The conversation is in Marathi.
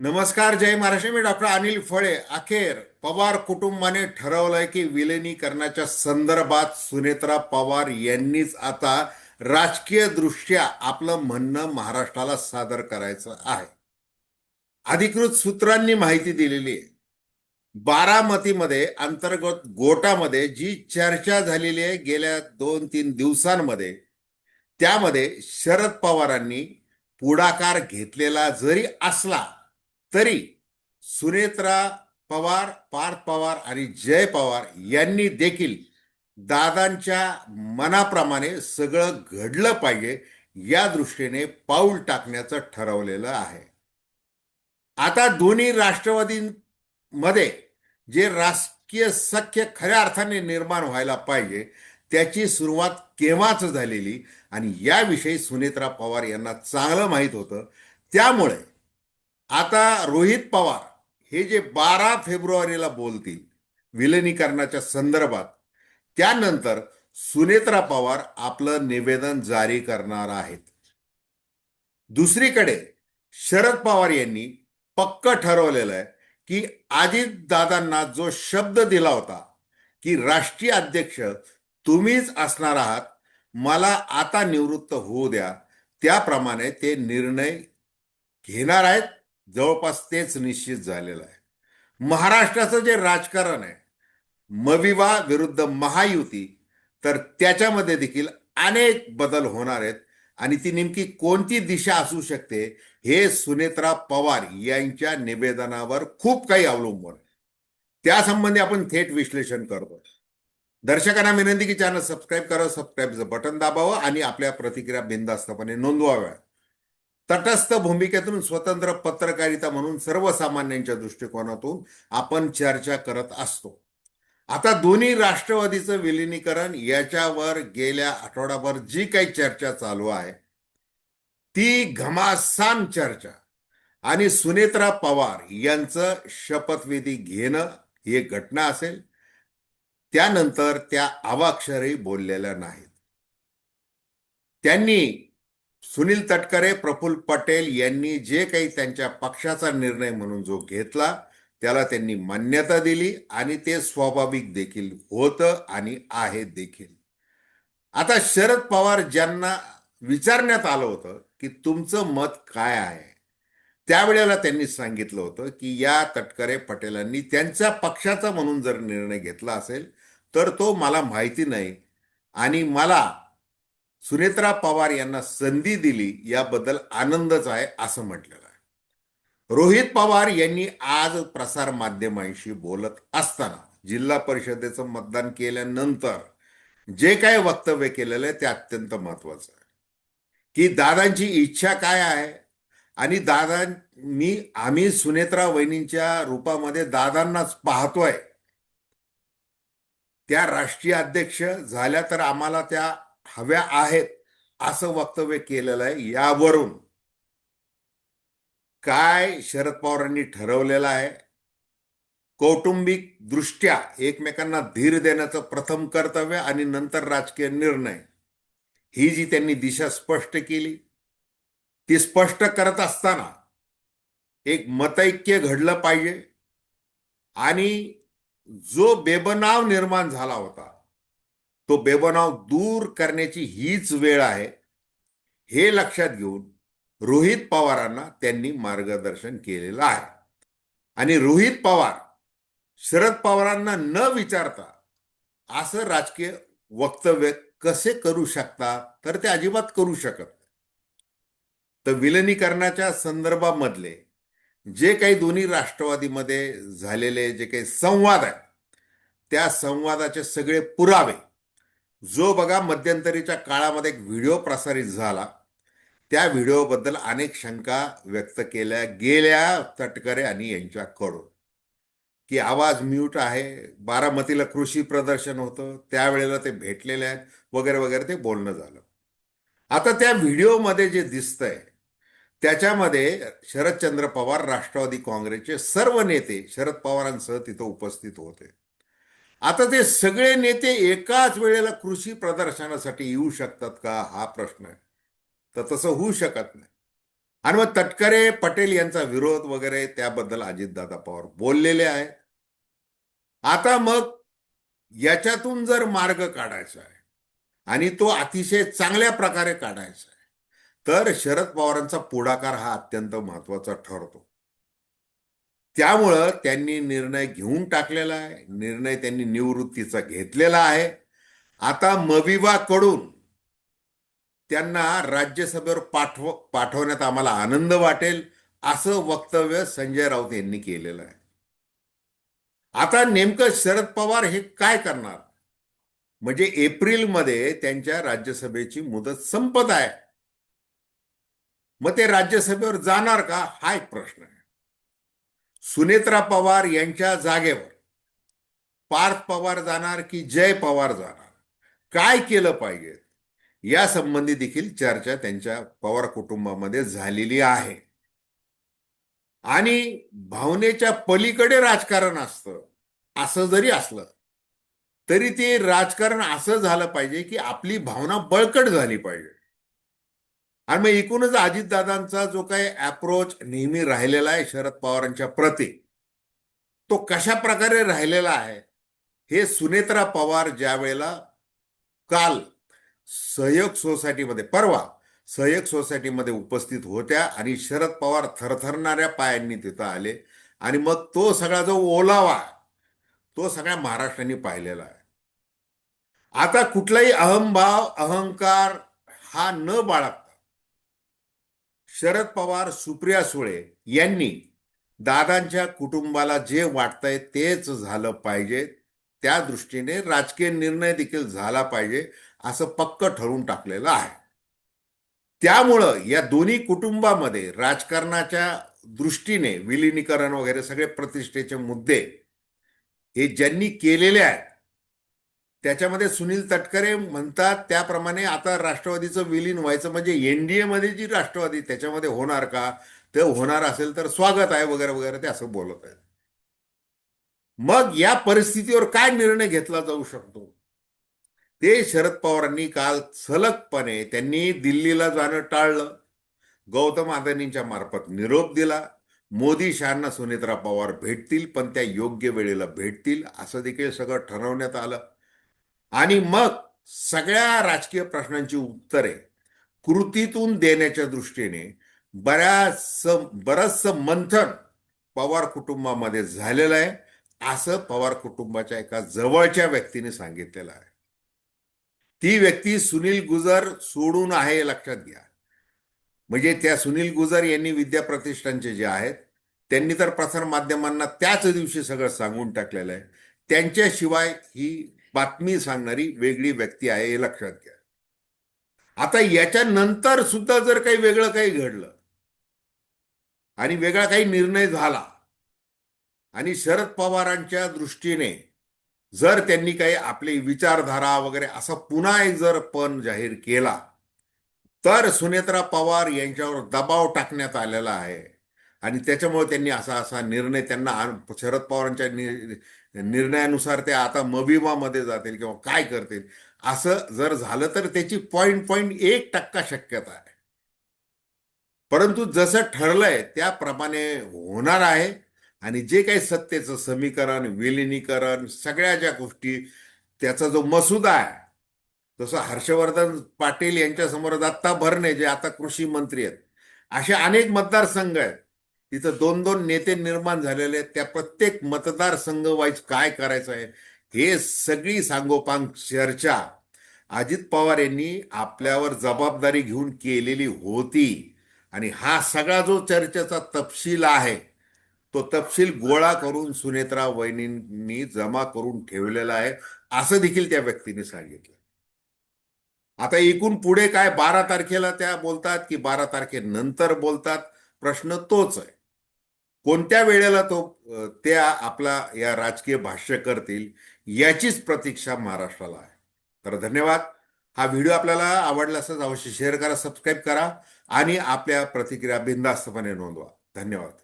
नमस्कार जय महाराष्ट्र. मी डॉक्टर अनिल फळे. अखेर पवार कुटुंबाने ठरवलंय की विलिनीकरणाच्या संदर्भात सुनेत्रा पवार यांनीच आता राजकीय दृष्ट्या आपलं म्हणणं महाराष्ट्राला सादर करायचं आहे. अधिकृत सूत्रांनी माहिती दिलेली आहे. बारामतीमध्ये अंतर्गत गोटामध्ये जी चर्चा झालेली आहे गेल्या दोन तीन दिवसांमध्ये त्यामध्ये शरद पवारांनी पुढाकार घेतलेला जरी असला तरी सुनेत्रा पवार पार्थ पवार आणि जय पवार यांनी देखील दादांच्या मनाप्रमाणे सगळं घडलं पाहिजे या दृष्टीने पाऊल टाकण्याचं ठरवलेलं आहे. आता दोन्ही राष्ट्रवादींमध्ये जे राजकीय सख्य खऱ्या अर्थाने निर्माण व्हायला पाहिजे त्याची सुरुवात केव्हाच झालेली आणि याविषयी सुनेत्रा पवार यांना चांगलं माहीत होतं. त्यामुळे आता रोहित पवार हे जे बारा फेब्रुवारीला बोलतील विलिनीकरणाच्या संदर्भात त्यानंतर सुनेत्रा पवार आपलं निवेदन जारी करणार आहेत. दुसरीकडे शरद पवार यांनी पक्क ठरवलेलं आहे की अजितदादांना जो शब्द दिला होता की राष्ट्रीय अध्यक्ष तुम्हीच असणार आहात मला आता निवृत्त होऊ द्या त्याप्रमाणे ते निर्णय घेणार आहेत. जवळपास तेच निश्चित झालेलं आहे. महाराष्ट्राचं जे राजकारण आहे मविवा विरुद्ध महायुती तर त्याच्यामध्ये देखील अनेक बदल होणार आहेत आणि ती नेमकी कोणती दिशा असू शकते हे सुनेत्रा पवार यांच्या निवेदनावर खूप काही अवलंबून आहे. त्यासंबंधी आपण थेट विश्लेषण करतो दर्शकांना विनंती की चॅनल सबस्क्राईब करा सबस्क्राईबचं बटन दाबावं आणि आपल्या प्रतिक्रिया बिंदास्तपणे नोंदवाव्या तटस्थ भूमिकेतून स्वतंत्र पत्रकारिता म्हणून सर्वसामान्यांच्या दृष्टिकोनातून आपण चर्चा करत असतो. आता दोन्ही राष्ट्रवादीचं विलिनीकरण याच्यावर गेल्या आठवडाभर जी काही चर्चा चालू आहे ती घमासान चर्चा आणि सुनेत्रा पवार यांचं शपथविधी घेणं ही एक घटना असेल. त्यानंतर त्या अवाक्षरही बोललेल्या नाहीत. त्यांनी सुनील तटकरे प्रफुल्ल पटेल यांनी जे काही त्यांच्या पक्षाचा निर्णय म्हणून जो घेतला त्याला त्यांनी मान्यता दिली आणि ते स्वाभाविक देखील होतं आणि आहे देखील. आता शरद पवार ज्यांना विचारण्यात आलं होतं की तुमचं मत काय आहे त्यावेळेला त्यांनी सांगितलं होतं की या तटकरे पटेलांनी त्यांच्या पक्षाचा म्हणून जर निर्णय घेतला असेल तर तो मला माहिती नाही आणि मला सुनेत्रा पवार यांना संधी दिली याबद्दल आनंदच आहे असं म्हटलेलं आहे. रोहित पवार यांनी आज प्रसार माध्यमांशी बोलत असताना जिल्हा परिषदेचं मतदान केल्यानंतर जे काय वक्तव्य केलेलं आहे ते अत्यंत महत्वाचं आहे. की दादांची इच्छा काय आहे? आणि दादा मी आम्ही सुनेत्रा वहिनींच्या रूपामध्ये दादांनाच पाहतोय. त्या राष्ट्रीय अध्यक्ष झाल्या तर आम्हाला त्या हव्या आहेत असं वक्तव्य केलेलं आहे. यावरून काय शरद पवारांनी ठरवलेलं आहे? कौटुंबिक दृष्ट्या एकमेकांना धीर देण्याचं प्रथम कर्तव्य आणि नंतर राजकीय निर्णय. ही जी त्यांनी दिशा स्पष्ट केली. ती स्पष्ट करत असताना एक मतैक्य घडलं पाहिजे. आणि जो बेबनाव निर्माण झाला होता तो बेबनाव दूर करण्याची हीच वेळ आहे. हे लक्षात घेऊन रोहित पवारांना त्यांनी मार्गदर्शन केलेलं आहे. आणि रोहित पवार शरद पवारांना न विचारता असं राजकीय वक्तव्य कसे करू शकता तर ते अजिबात करू शकत नाही. तर विलनीकरणाच्या संदर्भामधले जे काही दोन्ही राष्ट्रवादीमध्ये झालेले जे काही संवाद आहेत त्या संवादाचे सगळे पुरावे जो बघा मध्यंतरीच्या काळामध्ये एक व्हिडिओ प्रसारित झाला त्या व्हिडिओबद्दल अनेक शंका व्यक्त केल्या गेल्या तटकरे आणि यांच्याकडून. की आवाज म्यूट आहे बारामतीला कृषी प्रदर्शन होतं त्यावेळेला ते भेटलेले आहेत वगैरे वगैरे ते बोलणं झालं. आता त्या व्हिडिओमध्ये जे दिसतंय त्याच्यामध्ये शरदचंद्र पवार राष्ट्रवादी काँग्रेसचे सर्व नेते शरद पवारांसह तिथं उपस्थित होते. आता ते सगळे नेते एकाच वेळेला कृषी प्रदर्शनासाठी येऊ शकतात का? हा प्रश्न आहे. तर तसं होऊ शकत नाही. आणि मग तटकरे पटेल यांचा विरोध वगैरे त्याबद्दल अजितदादा पवार बोललेले आहेत. आता मग याच्यातून जर मार्ग काढायचा आहे आणि तो अतिशय चांगल्या प्रकारे काढायचा आहे तर शरद पवारांचा पुढाकार हा अत्यंत महत्त्वाचा ठरतो. त्यामुळं त्यांनी निर्णय घेऊन टाकलेला आहे निर्णय त्यांनी निवृत्तीचा घेतलेला आहे. आता मविवाकडून त्यांना राज्यसभेवर पाठव पाठवण्यात आम्हाला आनंद वाटेल असं वक्तव्य संजय राऊत यांनी केलेलं आहे. आता नेमकं शरद पवार हे काय करणार? म्हणजे एप्रिलमध्ये त्यांच्या राज्यसभेची मुदत संपत आहे. मग ते राज्यसभेवर जाणार का? हा एक प्रश्न आहे. सुनेत्रा पवार यांच्या जागेवर. पार्थ पवार जाणार की जय पवार जाणार? काय केलं पाहिजे? या संबंधी देखील चर्चा त्यांच्या पवार कुटुंबामध्ये झालेली आहे. आणि भावनेच्या पलीकडे राजकारण असतं असं जरी असलं तरी ते राजकारण असं झालं पाहिजे की आपली भावना बळकट झाली पाहिजे. आणि मग एकूणच अजितदादांचा जो काही अप्रोच नेहमी राहिलेला आहे शरद पवारांच्या प्रती तो कशा प्रकारे राहिलेला आहे? हे सुनेत्रा पवार ज्या वेळेला काल सहयोग सोसायटीमध्ये परवा सहयोग सोसायटीमध्ये उपस्थित होत्या आणि शरद पवार थरथरणाऱ्या पायांनी तिथं आले आणि मग तो सगळा जो ओलावा तो सगळ्या महाराष्ट्राने पाहिलेला आहे. आता कुठलाही अहमभाव अहंकार हा न बाळगता शरद पवार सुप्रिया सुळे यांनी दादांच्या कुटुंबाला जे वाटतंय तेच झालं पाहिजे. त्या दृष्टीने राजकीय निर्णय देखील झाला पाहिजे असं पक्क ठरवून टाकलेलं आहे. त्यामुळं या दोन्ही कुटुंबामध्ये राजकारणाच्या दृष्टीने विलिनीकरण वगैरे सगळे प्रतिष्ठेचे मुद्दे हे ज्यांनी केलेले आहेत त्याच्यामध्ये सुनील तटकरे म्हणतात त्याप्रमाणे आता राष्ट्रवादीचं विलीन व्हायचं म्हणजे एनडीए मध्ये जी राष्ट्रवादी त्याच्यामध्ये होणार का? ते होणार असेल तर स्वागत आहे वगैरे वगैरे ते असं बोलत आहेत. मग या परिस्थितीवर काय निर्णय घेतला जाऊ शकतो? ते शरद पवारांनी काल सलगपणे त्यांनी दिल्लीला जाणं टाळलं. गौतम अदानींच्या मार्फत निरोप दिला. मोदी शहांना सुनेत्रा पवार भेटतील पण त्या योग्य वेळेला भेटतील असं देखील सगळं ठरवण्यात आलं. आणि मग सगळ्या राजकीय प्रश्नांची उत्तरे कृतीतून देण्याच्या दृष्टीने बऱ्याच बरचसं मंथन पवार कुटुंबामध्ये झालेलं आहे. असं पवार कुटुंबाच्या एका जवळच्या व्यक्तीने सांगितलेलं आहे. ती व्यक्ती सुनील गुजर सोडून आहे हे लक्षात घ्या. म्हणजे त्या सुनील गुजर यांनी विद्या प्रतिष्ठानचे जे आहेत त्यांनी तर प्रसार माध्यमांना त्याच दिवशी सगळं सांगून टाकलेलं आहे. त्यांच्याशिवाय ही बातमी सांगणारी वेगळी व्यक्ती आहे हे लक्षात घ्या. आता याच्यानंतर सुद्धा जर काही वेगळं काही घडलं आणि वेगळा काही निर्णय झाला आणि शरद पवारांच्या दृष्टीने जर त्यांनी काही आपली विचारधारा वगैरे असा पुन्हा एक जर पण जाहीर केला तर सुनेत्रा पवार यांच्यावर दबाव टाकण्यात आलेला आहे. आणि त्याच्यामुळे त्यांनी असा असा निर्णय त्यांना शरद पवारांच्या निर्णयानुसार ते आता मबिमामध्ये जातील किंवा काय करतील. असं जर झालं तर त्याची पॉईंट पॉईंट एक टक्का शक्यता आहे. परंतु जसं ठरलंय त्याप्रमाणे होणार आहे. आणि जे काही सत्तेचं समीकरण विलिनीकरण सगळ्या ज्या गोष्टी त्याचा जो मसुदा आहे जसं हर्षवर्धन पाटील यांच्या समोर दत्ता भरणे जे आता कृषी मंत्री आहेत असे अनेक मतदारसंघ आहेत तिथं दोन दोन नेते निर्माण झालेले आहेत. त्या प्रत्येक मतदारसंघ वाईज काय करायचं आहे हे सगळी सांगोपांग चर्चा अजित पवार यांनी आपल्यावर जबाबदारी घेऊन केलेली होती. आणि हा सगळा जो चर्चेचा तपशील आहे तो तपशील गोळा करून सुनेत्रा वहिनींनी जमा करून ठेवलेला आहे असं देखील त्या व्यक्तीने सांगितलं. आता एकूण पुढे काय बारा तारखेला त्या बोलतात की बारा तारखेनंतर बोलतात? प्रश्न तोच आहे. कोणत्या वेळेला तो त्या आपला या राजकीय भाष्य करतील याचीच प्रतीक्षा महाराष्ट्राला आहे. तर धन्यवाद. हा व्हिडिओ आपल्याला आवडला असेल अवश्य शेअर करा सबस्क्राईब करा आणि आपल्या प्रतिक्रिया बिंदास्तपणे नोंदवा. धन्यवाद.